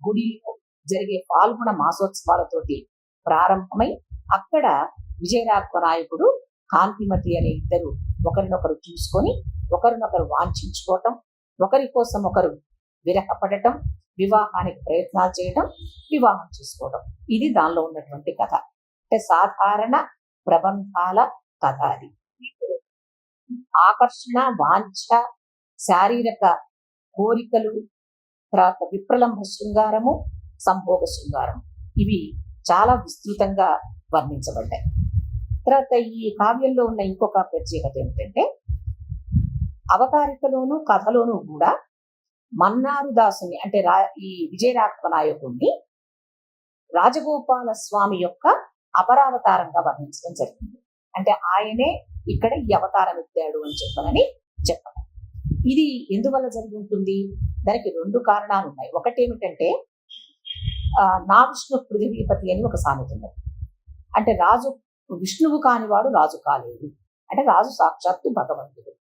గుడిలో జరిగే పాల్గొన మాసోత్సవాలతోటి ప్రారంభమై అక్కడ విజయరాఘవ నాయకుడు కాంతిమతి అనే ఇద్దరు ఒకరినొకరు చూసుకొని ఒకరినొకరు వాంఛించుకోవటం ఒకరి కోసం ఒకరు విరహపడటం వివాహానికి ప్రయత్నాలు చేయటం వివాహం చేసుకోవడం ఇది దానిలో ఉన్నటువంటి కథ. అంటే సాధారణ ప్రబంధాల కథ అది. ఆకర్షణ వాంఛ శారీరక కోరికలు తర్వాత విప్రలంభ శృంగారము సంభోగ శృంగారం ఇవి చాలా విస్తృతంగా వర్ణించబడ్డాయి. తర్వాత ఈ కావ్యంలో ఉన్న ఇంకొక ప్రత్యేకత ఏమిటంటే అవతారికలోను కథలోను కూడా మన్నారు దాసుని అంటే రా ఈ విజయరాఘవ నాయకుడిని రాజగోపాల స్వామి యొక్క అపరావతారంగా వర్ణించడం జరిగింది. అంటే ఆయనే ఇక్కడ ఈ అవతారం ఎత్తాడు అని చెప్పనని చెప్పడం ఇది ఎందువల్ల జరిగి ఉంటుంది? దానికి రెండు కారణాలు ఉన్నాయి. ఒకటి ఏమిటంటే నా విష్ణు పృథివీపతి అని ఒక సామెత ఉన్నది. అంటే రాజు విష్ణువు కానివాడు రాజు కాలేదు. అంటే రాజు సాక్షాత్తు భగవంతుడు.